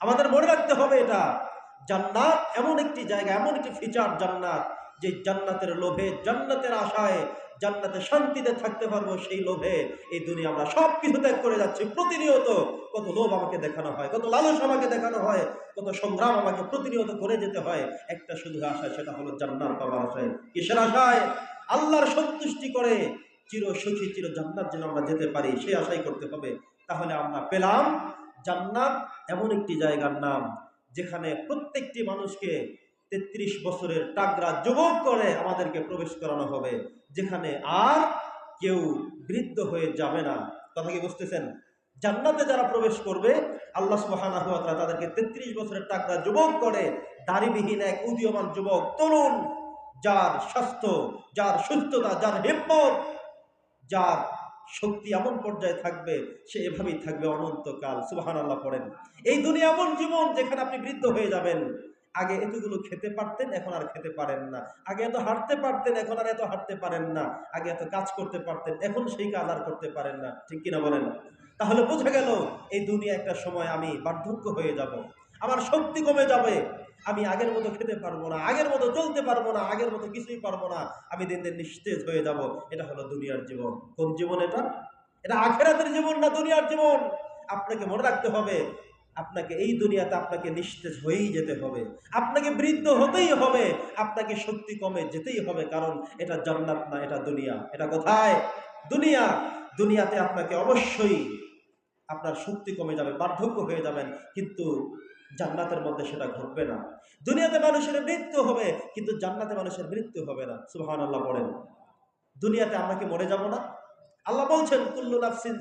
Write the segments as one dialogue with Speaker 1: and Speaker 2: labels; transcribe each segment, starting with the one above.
Speaker 1: আমাদের মনে রাখতে হবে এটা। জান্নাত এমন একটি জায়গা, এমন একটি ফিচার জান্নাত, যে জান্নাতের লোভে, জান্নাতের আশায়, জান্নাতে শান্তিতে থাকতে পারব সেই লোভে এই দুনিয়া আমরা সব কিছু ত্যাগ করে যাচ্ছি। প্রতিনিয়ত কত লোভ আমাকে দেখানো হয়, কত লালস আমাকে দেখানো হয়, কত সংগ্রাম আমাকে প্রতিনিয়ত করে যেতে হয়। একটা শুধু আশায়, সেটা হলো জান্নাত পাওয়ার আশায়। কিসের আশায়? আল্লাহর সন্তুষ্টি করে চির সুখী, চির জান্নাত যেন আমরা যেতে পারি, সেই আশাই করতে হবে। তাহলে আমরা পেলাম জান্নাত এমন একটি জায়গার নাম যেখানে প্রত্যেকটি মানুষকে তেত্রিশ বছরের টাকরা যুবক করে আমাদেরকে প্রবেশ করানো হবে, যেখানে আর কেউ বৃদ্ধ হয়ে যাবে না। কথা কি বুঝতেছেন? জান্নাতে যারা প্রবেশ করবে, আল্লাহ সুবহানাহু ওয়া তাদেরকে তেত্রিশ বছরের টাকরা যুবক করে, দাড়িবিহীন এক উদীয়মান যুবক তরুণ, যার স্বাস্থ্য, যার সুস্থতা, যার হিম্মত, যার শক্তি এমন পর্যায়ে থাকবে, সে এভাবেই থাকবে অনন্তকাল। সুবাহান আল্লাহ পড়েন। এই দুনিয়া এমন জীবন যেখানে আপনি বৃদ্ধ হয়ে যাবেন। আগে এতগুলো খেতে পারতেন, এখন আর খেতে পারেন না। আগে এত হাঁটতে পারতেন, এখন আর এত হাঁটতে পারেন না। আগে এত কাজ করতে পারতেন, এখন সেই কাজ আর করতে পারেন না। ঠিক কিনা বলেন? তাহলে বোঝা গেল, এই দুনিয়া একটা সময় আমি বার্ধক্য হয়ে যাব। আমার শক্তি কমে যাবে। আমি আগের মতো খেতে পারব না, আগের মতো চলতে পারব না, আগের মতো কিছুই পারব না, আমি দিন দিন নিস্তেজ হয়ে যাব। এটা হলো দুনিয়ার জীবন। কোন জীবন এটা? এটা আখেরাতের জীবন না দুনিয়ার জীবন? আপনাকে মনে রাখতে হবে, আপনাকে এই দুনিয়াতে আপনাকে নিস্তেজ হয়েই যেতে হবে। আপনাকে বৃদ্ধ হতেই হবে, আপনাকে শক্তি কমে যেতেই হবে, কারণ এটা জান্নাত না, এটা দুনিয়া। এটা কোথায়? দুনিয়া। দুনিয়াতে আপনাকে অবশ্যই আপনার শক্তি কমে যাবে, বার্ধক্য হয়ে যাবেন, কিন্তু জান্নাতের মধ্যে সেটা ঘটবে না। দুনিয়াতে মানুষের মৃত্যু হবে, কিন্তু জান্নাতে মানুষের মৃত্যু হবে না। সুবহান আল্লাহ পড়েন দুনিয়াতে আমরা কি মরে যাব না? আল্লাহ বলছেন, কুল্লু নাফসিন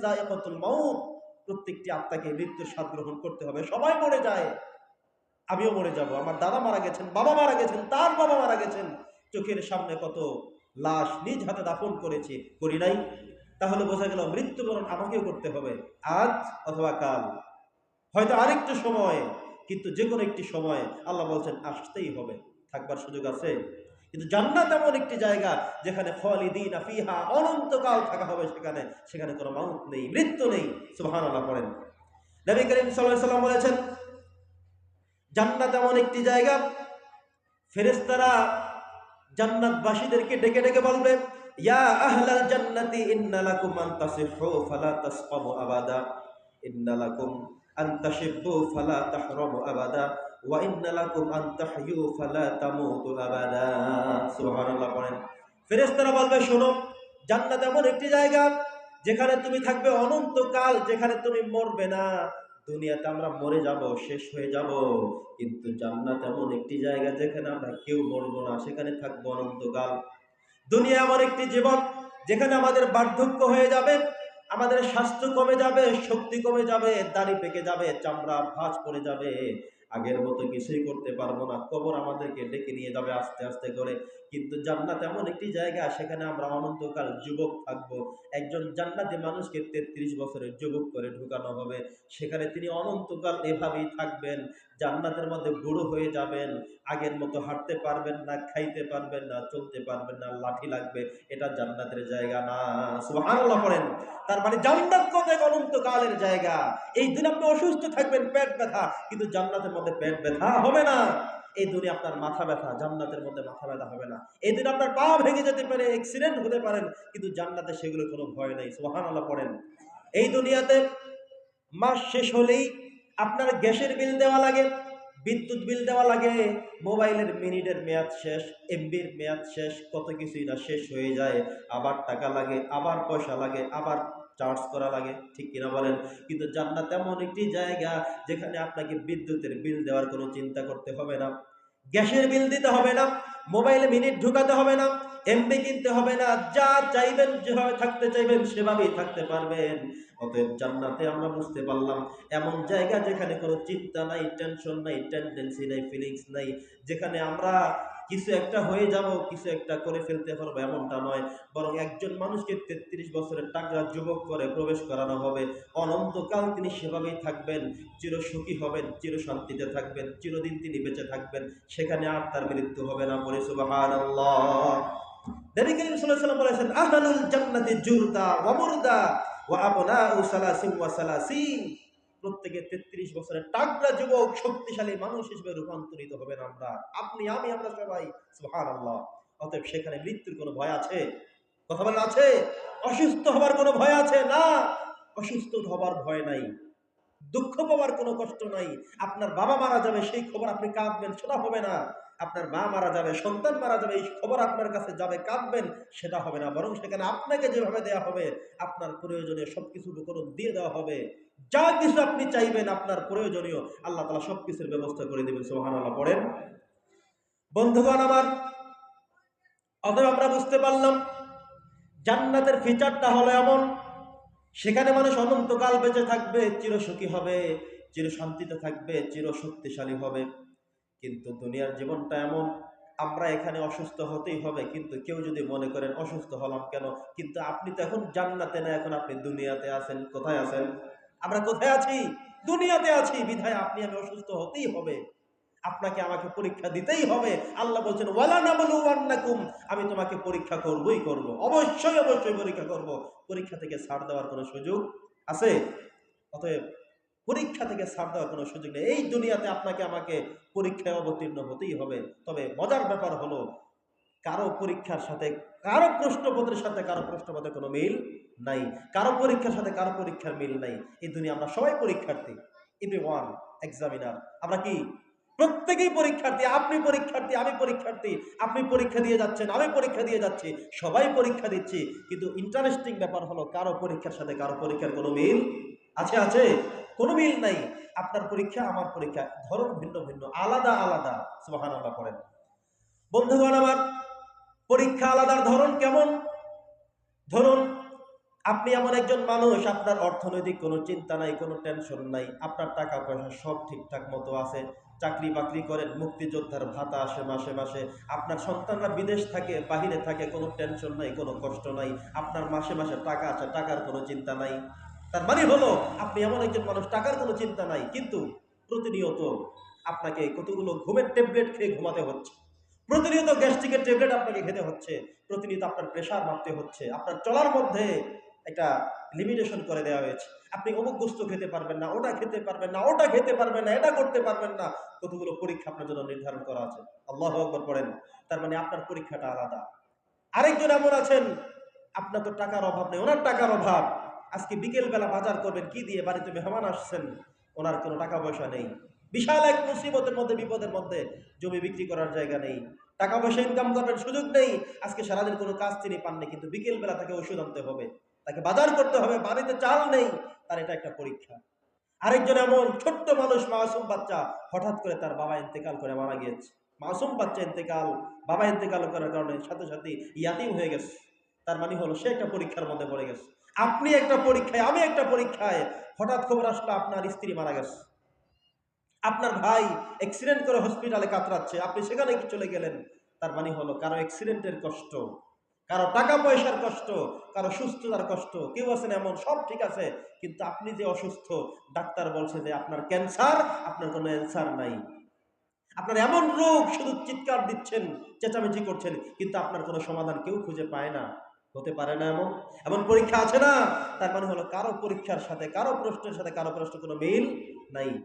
Speaker 1: প্রত্যেকটি আত্মাকে মৃত্যুর স্বাদ গ্রহণ করতে হবে। সবাই মরে যায়। আমিও মরে যাব। আমার দাদা মারা গেছেন, বাবা মারা গেছেন, তার বাবা মারা গেছেন। চোখের সামনে কত লাশ নিজ হাতে দাফন করেছি, করি নাই। তাহলে বোঝা গেল মৃত্যুবরণ আমাকেও করতে হবে। আজ অথবা কাল। হয়তো আরেকটু সময় কিন্তু যে কোনো একটি সময় আল্লাহ বলছেন, আসতেই হবে, থাকবার সুযোগ আছে। কিন্তু জান্নাত এমন একটি জায়গা যেখানে খালিদিন ফিহা, অনন্তকাল থাকা হবে সেখানে সেখানে কোনো মাউত নেই, মৃত্যু নেই। সুবহানাল্লাহ পড়েন। নবী করিম সাল্লাম বলেছেন, জান্নাত এমন একটি জায়গা, ফেরেশতারা জান্নাতবাসীদেরকে ডেকে ডেকে বলবে, ইয়া আহলাল জান্নাতি, ইন্না লাকুম আন তাসিহু, ফালা তাসকামু আবাদা ফালা আবাদা বলবে, শোনো, জান্নাত এমন একটি জায়গা যেখানে তুমি থাকবে অনন্তকাল, যেখানে তুমি মরবে না। দুনিয়াতে আমরা মরে যাব, শেষ হয়ে যাব। কিন্তু জান্নাত এমন একটি জায়গা যেখানে আমরা কেউ মরবো না, সেখানে থাকব অনন্তকাল। দুনিয়া এমন একটি জীবন যেখানে আমাদের বার্ধক্য হয়ে যাবে আমাদের স্বাস্থ্য কমে যাবে, শক্তি কমে যাবে, দাড়ি পেকে যাবে, চামড়া ভাঁজ পড়ে যাবে। আগের মতো কিছুই করতে পারব না। কবর আমাদেরকে ডেকে নিয়ে যাবে আস্তে আস্তে করে। কিন্তু জান্নাত এমন একটি জায়গা, সেখানে আমরা অনন্তকাল যুবক থাকব। একজন জান্নাতি মানুষকে তেত্রিশ বছরের যুবক করে ঢুকানো হবে। সেখানে তিনি অনন্তকাল এভাবেই থাকবেন, জান্নাতের মধ্যে বুড়ো হয়ে যাবেন, আগের মতো হাঁটতে পারবেন না, খাইতে পারবেন না, চলতে পারবেন না, লাঠি লাগবে। এটা জান্নাতের জায়গা না। সুবহানাল্লাহ পড়েন। তার মানে জান্নাত কত অনন্তকালের জায়গা। এই দিন আপনি অসুস্থ থাকবেন, পেট ব্যথা। কিন্তু জান্নাতের মধ্যে পেট ব্যথা হবে না। এই দিনে আপনার মাথা ব্যথা, জান্নাতের মধ্যে মাথা ব্যথা হবে না। এই দিন আপনার পা ভেঙে যেতে পারে অ্যাক্সিডেন্ট হতে পারেন, কিন্তু জান্নাতে সেগুলো কোনো ভয় নেই, সুবহানাল্লাহ পড়েন। এই দুনিয়াতে মাস শেষ হলেই আপনার গ্যাসের বিল দেওয়া লাগে, বিদ্যুৎ বিল দেওয়া লাগে, মোবাইলের মিনিটের মেয়াদ শেষ, এমবির মেয়াদ শেষ, কত কিছুই না শেষ হয়ে যায়। আবার টাকা লাগে, আবার পয়সা লাগে, আবার চার্জ করা লাগে, ঠিক কিনা বলেন? কিন্তু জান্নাত এমন একটি জায়গা যেখানে আপনাকে বিদ্যুতের বিল দেওয়ার কোনো চিন্তা করতে হবে না। গ্যাসের বিল দিতে হবে না, মোবাইলে মিনিট ঢুকাতে হবে না, এমবি কিনতে হবে না, যা চাইবেন, যেভাবে থাকতে চাইবেন, সেভাবেই থাকতে পারবেন। অতএব জান্নাতে আমরা বুঝতে পারলাম, এমন জায়গা যেখানে কোনো চিন্তা নাই, টেনশন নাই টেন্ডেন্সি নাই ফিলিংস নাই, যেখানে আমরা কিছু একটা হয়ে যাব, কিছু একটা করে ফেলতে পারব, এমনটা নয়। বরং একজন মানুষকে তেত্রিশ বছরের টাকা যুবক করে প্রবেশ করানো হবে। অনন্তকাল তিনি সেভাবেই থাকবেন চির সুখী হবেন চির শান্তিতে থাকবেন, চিরদিন তিনি বেঁচে থাকবেন। সেখানে আর তার মৃত্যু হবে না বলে সাল্লাল্লাহু বলেছেন প্রত্যেকে তেত্রিশ বছরের টাকরা যুবক, শক্তিশালী মানুষ হিসেবে রূপান্তরিত হবেন আমরা। আপনি, আমি, আমরা সবাই সুহান আল্লাহ অতএব সেখানে মৃত্যুর কোনো ভয় আছে? কথা বলেন আছে? অসুস্থ হবার কোনো ভয় আছে? না। অসুস্থ হবার ভয় নাই। দুঃখ পাওয়ার কোনো কষ্ট নাই। আপনার বাবা মারা যাবে, সেই খবর আপনি কাঁদবেন, সেটা হবে না। আপনার মা মারা যাবে, সন্তান মারা যাবে, এই খবর আপনার কাছে যাবে, কাঁদবেন, সেটা হবে না। বরং সেখানে আপনাকে যেভাবে দেওয়া হবে, আপনার প্রয়োজনে সবকিছু উপকরণ দিয়ে দেওয়া হবে। যা কিছু আপনি চাইবেন আপনার প্রয়োজনীয়, আল্লাহ তালা সবকিছুর ব্যবস্থা করে দেবেন সোহান আল্লাহ পড়েন। বন্ধুগণ আমার, অতএব আমরা বুঝতে পারলাম, জান্নাতের ফিচারটা হলো এমন, সেখানে মানুষ অনন্তকাল বেঁচে থাকবে, চিরসুখী হবে চির শান্তিতে থাকবে চির শক্তিশালী হবে। কিন্তু দুনিয়ার জীবনটা এমন, আমরা এখানে অসুস্থ হতেই হবে, কিন্তু কেউ যদি মনে করেন অসুস্থ হলাম কেন, কিন্তু আপনি তো এখন জান্নাতে না, এখন আপনি দুনিয়াতে আছেন, কোথায় আছেন? আমরা কোথায় আছি? দুনিয়াতে আছি। বিধায় আপনি আমি অসুস্থ হতেই হবে। আপনাকে আমাকে পরীক্ষা দিতেই হবে। আল্লাহ বলছেন, ওয়ালা নাবলুওয়ান্নাকুম। আমি তোমাকে পরীক্ষা করবই করব। অবশ্যই অবশ্যই পরীক্ষা করব। পরীক্ষা থেকে ছাড় দেওয়ার কোনো সুযোগ আছে? অতএব পরীক্ষা থেকে ছাড় দেওয়ার কোনো সুযোগ নেই। এই দুনিয়াতে আপনাকে আমাকে পরীক্ষায় অবতীর্ণ হতেই হবে। তবে মজার ব্যাপার হলো, কারও পরীক্ষার সাথে, কারও প্রশ্নপত্রের সাথে, কারও প্রশ্নপত্রের কোনো মিল নাই। কারও পরীক্ষার সাথে কারও পরীক্ষার মিল নাই। এই দুনিয়া আমরা সবাই পরীক্ষার্থী। এভরি ওয়ান এক্সামিনার আমরা কি? প্রত্যেকেই পরীক্ষার্থী। আপনি পরীক্ষার্থী, আমি পরীক্ষার্থী। আপনি পরীক্ষা দিয়ে যাচ্ছেন, আমি পরীক্ষা দিয়ে যাচ্ছি। সবাই পরীক্ষা দিচ্ছি। কিন্তু ইন্টারেস্টিং ব্যাপার হলো, কারও পরীক্ষার সাথে কারও পরীক্ষার কোনো মিল আছে আছে? কোনো মিল নাই। আপনার পরীক্ষা, আমার পরীক্ষা ধরন ভিন্ন ভিন্ন, আলাদা আলাদা। সুবাহান আল্লাহ করেন বন্ধুগণ আমার, পরীক্ষা আলাদার ধরন কেমন? ধরুন আপনি এমন একজন মানুষ, আপনার অর্থনৈতিক কোনো চিন্তা নাই, কোনো টেনশন নাই, আপনার টাকা পয়সা সব ঠিকঠাক মতো আছে চাকরি বাকরি করেন, মুক্তিযোদ্ধার ভাতা আসে মাসে মাসে, আপনার সন্তানরা বিদেশ থাকে, বাহিরে থাকে, কোনো টেনশন নাই, কোনো কষ্ট নাই, আপনার মাসে মাসে টাকা আছে, টাকার কোনো চিন্তা নাই। তার মানে হলো, আপনি এমন একজন মানুষ, টাকার কোনো চিন্তা নাই, কিন্তু প্রতিনিয়ত আপনাকে কতগুলো ঘুমের ট্যাবলেট খেয়ে ঘুমাতে হচ্ছে। প্রতিনিয়ত গ্যাস্ট্রিকের ট্যাবলেট আপনাকে খেতে হচ্ছে, প্রতিনিয়ত আপনার প্রেশার মারতে হচ্ছে, আপনার চলার মধ্যে একটা লিমিটেশন করে দেওয়া হয়েছে। আপনি অমুক গোস্ত খেতে পারবেন না, ওটা খেতে পারবেন না, ওটা খেতে পারবেন না, এটা করতে পারবেন না, কতগুলো পরীক্ষা আপনার জন্য নির্ধারণ করা আছে। আল্লাহ আকবর পড়েন, তার মানে আপনার পরীক্ষাটা আলাদা। আরেকজন এমন আছেন, আপনার তো টাকার অভাব নেই, ওনার টাকার অভাব। আজকে বিকেলবেলা বাজার করবেন, কি দিয়ে বাড়িতে মেহমান আসছেন, ওনার কোনো টাকা পয়সা নেই। বিশাল এক মুসিবতের মধ্যে, বিপদের মধ্যে জমি বিক্রি করার জায়গা নেই। টাকা পয়সা ইনকাম করবেন, সুযোগ নেই। আজকে সারাদিন কোনো কাজ তিনি পাননি, কিন্তু বিকেলবেলা তাকে ওষুধ আনতে হবে। তাকে বাজার করতে হবে, বাড়িতে চাল নেই, তার এটা একটা পরীক্ষা। আরেকজন এমন ছোট্ট মানুষ, মাসুম বাচ্চা, হঠাৎ করে তার বাবা ইন্তেকাল করে মারা গিয়েছে। মাসুম বাচ্চা ইন্তেকাল, বাবা ইন্তেকাল করার কারণে সাথে সাথে ইয়াতিম হয়ে গেছে। তার মানে হলো, সে একটা পরীক্ষার মধ্যে পড়ে গেছে। আপনি একটা পরীক্ষায়, আমি একটা পরীক্ষায়, হঠাৎ খবর আসলো, আপনার স্ত্রী মারা গেছে। আপনার ভাই অ্যাক্সিডেন্ট করে হসপিটালে কাতরাচ্ছে, আপনি সেখানে চলে গেলেন? তার মানে হলো, কারও অ্যাক্সিডেন্টের কষ্ট। কারও টাকা পয়সার কষ্ট, কারও সুস্থতার কষ্ট, কেউ আছেন এমন, সব ঠিক আছে, কিন্তু আপনি যে অসুস্থ, ডাক্তার বলছে যে আপনার ক্যান্সার, আপনার কোনো অ্যান্সার নাই। আপনার এমন রোগ, শুধু চিৎকার দিচ্ছেন, চেঁচামেচি করছেন, কিন্তু আপনার কোনো সমাধান কেউ খুঁজে পায় না। হতে পারে না এমন? এমন পরীক্ষা আছে না? তার মানে হলো, কারও পরীক্ষার সাথে, কারও প্রশ্নের সাথে, কারও প্রশ্ন কোনো মিল নাই।